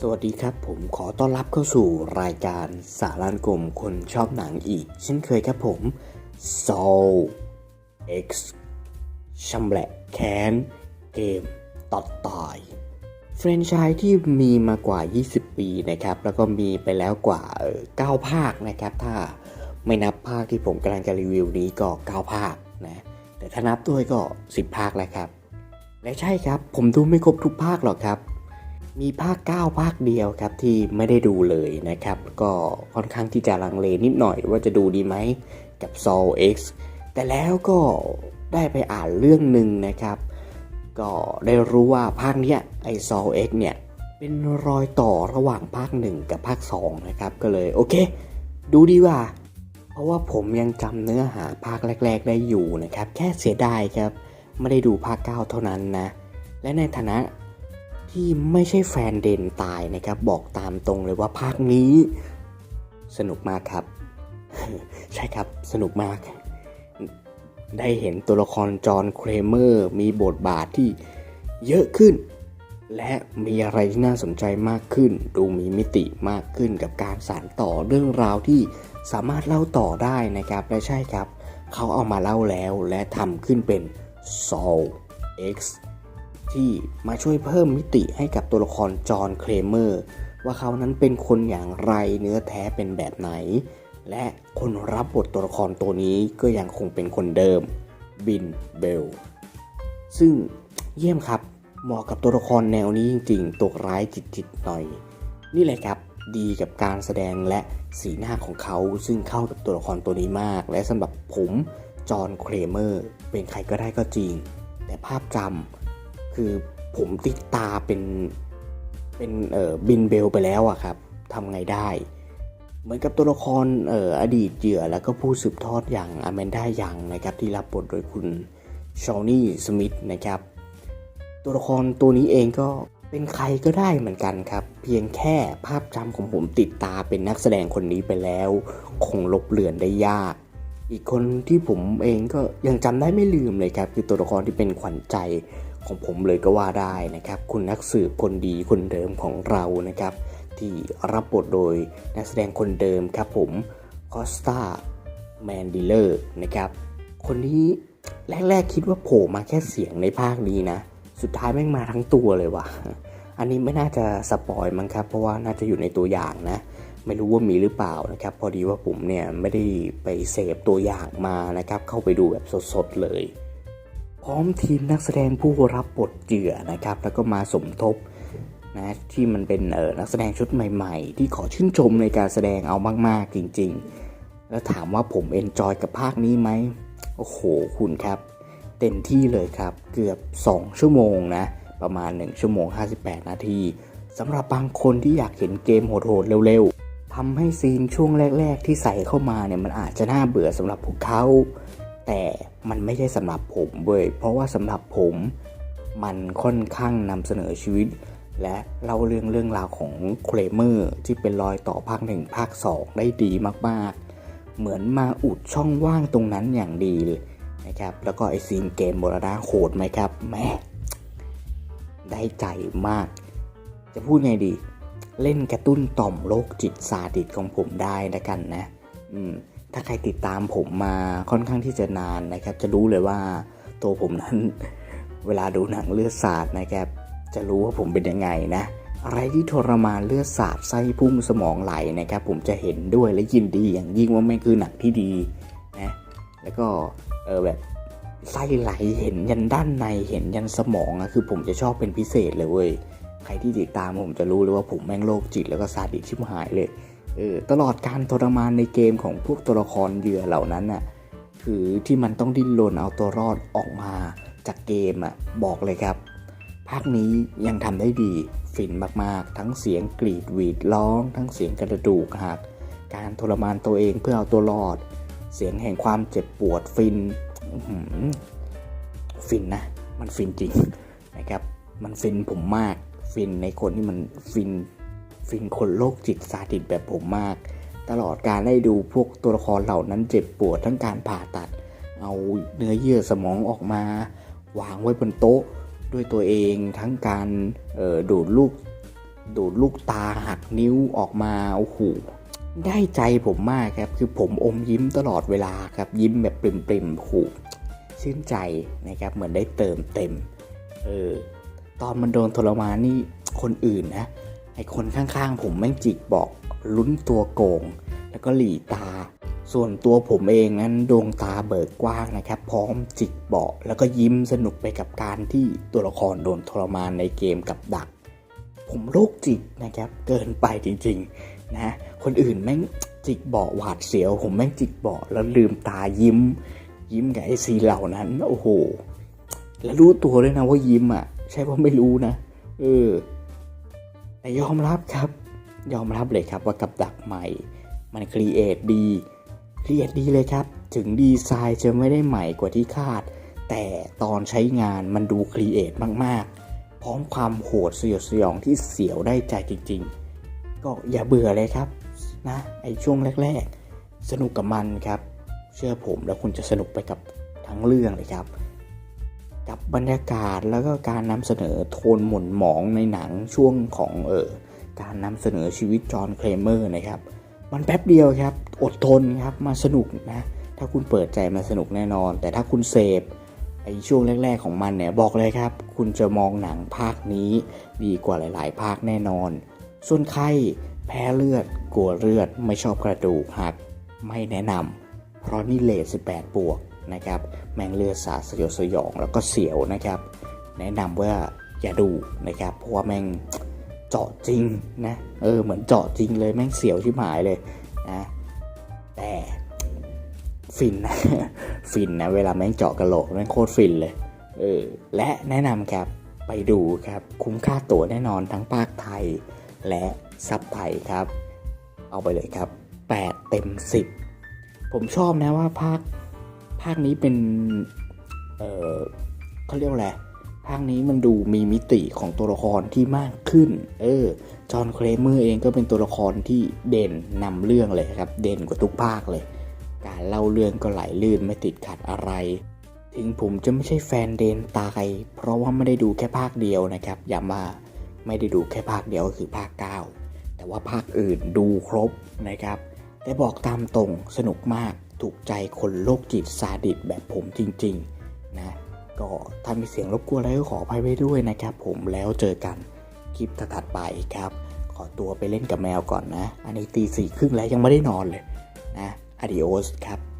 สวัสดีครับ ผมขอต้อนรับเข้าสู่รายการสารานกลมคนชอบหนังอีก เช่นเคยครับผม Soul X ชำแหละแค้น เกมตัดตายแฟรนไชส์ที่มีมากว่า 20 ปีนะครับ แล้วก็มีไปแล้วกว่าเอ่อ9ภาคนะครับ ถ้าไม่นับภาคที่ผมกำลังจะรีวิวนี้ก็ 9 ภาคนะแต่ถ้านับด้วยก็ 10 ภาคแล้วครับ และใช่ครับ ผมดูไม่ครบทุกภาคหรอกครับ มีภาค 9 ภาคเดียวครับที่ไม่ได้ดูเลยนะครับ ก็ค่อนข้างที่จะลังเลนิดหน่อยว่าจะดูดีไหมกับ Soul X แต่แล้วก็ได้ไปอ่านเรื่องหนึ่งนะครับ ก็ได้รู้ว่าภาคเนี้ยไอ Soul X เนี่ยเป็นรอยต่อระหว่างภาค 1 กับภาค 2 นะครับ ก็เลยโอเค ดูดีว่า เพราะว่าผมยังจำเนื้อหาภาคแรก ๆ ได้อยู่นะครับ แค่เสียดายครับ ไม่ได้ดูภาค 9 เท่านั้นนะ และในฐานะ ที่ไม่ใช่แฟนเดนตายนะครับ บอกตามตรงเลยว่าภาคนี้สนุกมากครับ ใช่ครับสนุกมาก ได้เห็นตัวละครจอห์นเครเมอร์มีบทบาทที่เยอะขึ้น และมีอะไรที่น่าสนใจมากขึ้น ดูมีมิติมากขึ้นกับการสานต่อเรื่องราวที่สามารถเล่าต่อได้นะครับและใช่ครับ เขาเอามาเล่าแล้วและทำขึ้นเป็น Soul X ที่มาช่วยเพิ่มมิติให้กับตัวละครจอห์นเครเมอร์ว่าเขานั้นเป็นคนอย่างไรเนื้อแท้เป็นแบบไหน และคนรับบทตัวละครตัวนี้ก็ยังคงเป็นคนเดิม บินเบล ซึ่งเยี่ยมครับเหมาะกับตัวละครแนวนี้จริงๆ ตัวร้ายจิตๆหน่อย นี่แหละครับดีกับการแสดงและสีหน้าของเขาซึ่งเข้ากับตัวละครตัวนี้มาก และสำหรับผมจอห์นเครเมอร์ เป็นใครก็ได้ก็จริง แต่ภาพจำ คือผมติดตาเป็นเป็นเอ่อบินเบลไปแล้วอะครับทำไงได้ เหมือนกับตัวละครเอ่ออดีตเหยื่อแล้วก็ผู้สืบทอดอย่างอแมนด้ายังนะครับที่รับบทโดยคุณชอนี่สมิธนะครับ ตัวละครตัวนี้เองก็เป็นใครก็ได้เหมือนกันครับ เพียงแค่ภาพจำของผมติดตาเป็นนักแสดงคนนี้ไปแล้ว คงลบเลือนได้ยาก อีกคนที่ผมเองก็ยังจำได้ไม่ลืมเลยครับ คือตัวละครที่เป็นขวัญใจ ของผมเลยก็ว่าได้นะครับ คุณนักสืบคนดีคนเดิมของเรานะครับ ที่รับบทโดยนักแสดงคนเดิมครับผมคอสตาแมนดิเลอร์นะครับ คนนี้แรกๆคิดว่าโผล่มาแค่เสียงในภาคนี้นะ สุดท้ายแม่งมาทั้งตัวเลยว่ะ อันนี้ไม่น่าจะสปอยมั้งครับ เพราะว่าน่าจะอยู่ในตัวอย่างนะ ไม่รู้ว่ามีหรือเปล่านะครับ พอดีว่าผมเนี่ยไม่ได้ไปเสพตัวอย่างมานะครับ เข้าไปดูแบบสดๆเลย พร้อมทีมนักแสดงผู้รับบทเหยื่อนะครับ แล้วก็มาสมทบนะที่มันเป็นเออนักแสดงชุดใหม่ ๆ ที่ขอชื่นชมในการแสดงเอามากๆจริง ๆ แล้วถามว่าผมเอนจอยกับภาคนี้ไหมโอ้โหคุณครับ เต็มที่เลยครับเกือบ 2 ชั่วโมงนะประมาณ 1 ชั่วโมง 58 นาทีสำหรับบางคนที่อยากเห็นเกมโหดๆเร็วๆทำให้ซีนช่วงแรก ๆ ที่ใส่เข้ามาเนี่ยมันอาจจะน่าเบื่อสำหรับพวกเขา แต่มันไม่ใช่สำหรับผมเว้ยเพราะว่าสำหรับผมมันค่อนข้างนำเสนอชีวิต และเล่าเรื่องเรื่องราวของเคลเมอร์ที่เป็นรอยต่อภาคหนึ่งภาค2ได้ดีมากๆ เหมือนมาอุดช่องว่างตรงนั้นอย่างดีเลยนะครับ แล้วก็ไอซีนเกมโบราณโหดไหมครับแม่ได้ใจมาก จะพูดไงดี เล่นกระตุ้นต่อมโรคจิตซาดิสของผมได้นะกันนะ อืม ถ้าใครติดตามผมมาค่อนข้างที่จะนานนะครับ จะรู้เลยว่าตัวผมนั้นเวลาดูหนังเลือดสาดนะครับ จะรู้ว่าผมเป็นยังไงนะ อะไรที่ทรมานเลือดสาดไส้พุ่งสมองไหลนะครับ ผมจะเห็นด้วยและยินดีอย่างยิ่งว่าไม่คือหนังที่ดีนะแล้วก็เออแบบไส้ไหลเห็นยันด้านในเห็นยันสมองอะคือผมจะชอบเป็นพิเศษเลยเว้ยใครที่ติดตามผมจะรู้เลยว่าผมแม่งโรคจิตแล้วก็ซาดิสชิบหายเลย ออตลอดการทรมานในเกมของพวกตัวละครเหยื่อเหล่านั้นน่ะคือที่มันต้องดิ้นรนเอาตัวรอดออกมาจากเกมอะบอกเลยครับ ภาคนี้ยังทำได้ดีฟินมากๆ ทั้งเสียงกรีดหวีดร้อง ทั้งเสียงกระดูกหัก การทรมานตัวเองเพื่อเอาตัวรอด เสียงแห่งความเจ็บปวดฟินฟินนะ มันฟินจริงนะครับ มันฟินผมมากฟินในคนที่มันฟิน ฟินคนโรคจิตซาดิสแบบผมมาก ตลอดการได้ดูพวกตัวละครเหล่านั้นเจ็บปวดทั้งการผ่าตัด เอาเนื้อเยื่อสมองออกมา วางไว้บนโต๊ะด้วยตัวเองทั้งการออดูดลูกดูดลูกตาหักนิ้วออกมาโอ้โหได้ใจผมมากครับ คือผมอมยิ้มตลอดเวลาครับ ยิ้มแบบปริมๆโอ้โหชื่นใจนะครับ เหมือนได้เติมเต็ม เออ ตอนมันโดนทรมานนี่คนอื่นนะ ไอคนข้างๆ ผมแม่งจิกบอกลุ้นตัวโกง แล้วก็หลีตา ส่วนตัวผมเองนั้นดวงตาเบิกกว้างนะครับ พร้อมจิกเบาะแล้วก็ยิ้มสนุกไปกับการที่ตัวละครโดนทรมานในเกมกับดัก ผมโรคจิตนะครับ เกินไปจริงๆนะคนอื่นแม่งจิกเบาะหวาดเสียว ผมแม่งจิกเบาะแล้วลืมตายิ้ม ยิ้มกับไอซีเหล่านั้น โอ้โห แล้วรู้ตัวด้วยนะว่ายิ้มอะ ใช่ว่าไม่รู้นะ เออ แต่ยอมรับครับ ยอมรับเลยครับว่ากับดักใหม่ มันครีเอทดีครีเอทดีเลยครับ ถึงดีไซน์จะไม่ได้ใหม่กว่าที่คาด แต่ตอนใช้งานมันดูครีเอทมากๆ พร้อมความโหดสยดสยองที่เสียวได้ใจจริง ๆ ก็อย่าเบื่อเลยครับนะไอช่วงแรก ๆ สนุกกับมันครับ เชื่อผมแล้วคุณจะสนุกไปกับทั้งเรื่องเลยครับ กับบรรยากาศแล้วก็การนำเสนอโทนหม่นหมองในหนังช่วงของเออการนำเสนอชีวิตจอห์นเคลเมอร์นะครับ มันแป๊บเดียวครับ อดทนครับมาสนุกนะ ถ้าคุณเปิดใจมาสนุกแน่นอน แต่ถ้าคุณเสพไอช่วงแรก ๆของมันเนี่ยบอกเลยครับ คุณจะมองหนังภาคนี้ดีกว่าหลาย ๆ ภาคแน่นอน ส่วนใครแพ้เลือด กลัวเลือดไม่ชอบกระดูกหักไม่แนะนำเพราะนี่เลท18บวก นะครับ แมงเลือดสาสยดสยองแล้วก็เสียวนะครับ แนะนำว่าอย่าดูนะครับ เพราะว่าแม่งเจาะจริงนะเออเหมือนเจาะจริงเลยแม่งเสียวชิบหายเลยนะแต่ฟินนะฟินนะเวลาแม่งเจาะกระโหลกแม่งโคตรฟินเลยเออและแนะนำครับไปดูครับคุ้มค่าตั๋วแน่นอนทั้งภาคไทย และซับไทยครับ เอาไปเลยครับ 8 เต็ม 10 ผมชอบนะว่าภาค ภาคนี้เป็นเออเขาเรียกว่าอะไรภาคนี้มันดูมีมิติของตัวละครที่มากขึ้น เออ จอห์นเคลเมอร์เองก็เป็นตัวละครที่เด่นนำเรื่องเลยครับ เด่นกว่าทุกภาคเลย การเล่าเรื่องก็ไหลลื่นไม่ติดขัดอะไร ถึงผมจะไม่ใช่แฟนเดนตาย เพราะว่าไม่ได้ดูแค่ภาคเดียวนะครับ อย่ามาไม่ได้ดูแค่ภาคเดียวก็คือภาค 9 แต่ว่าภาคอื่นดูครบนะครับ แต่บอกตามตรงสนุกมาก ถูกใจคนโรคจิตซาดิสแบบผมจริงๆนะก็ถ้ามีเสียงรบกวนอะไรก็ขออภัยไว้ด้วยนะครับผมแล้วเจอกันคลิปถัดไปครับ ขอตัวไปเล่นกับแมวก่อนนะ อันนี้ตีสี่ครึ่งแล้วยังไม่ได้นอนเลยนะอดิโอสครับ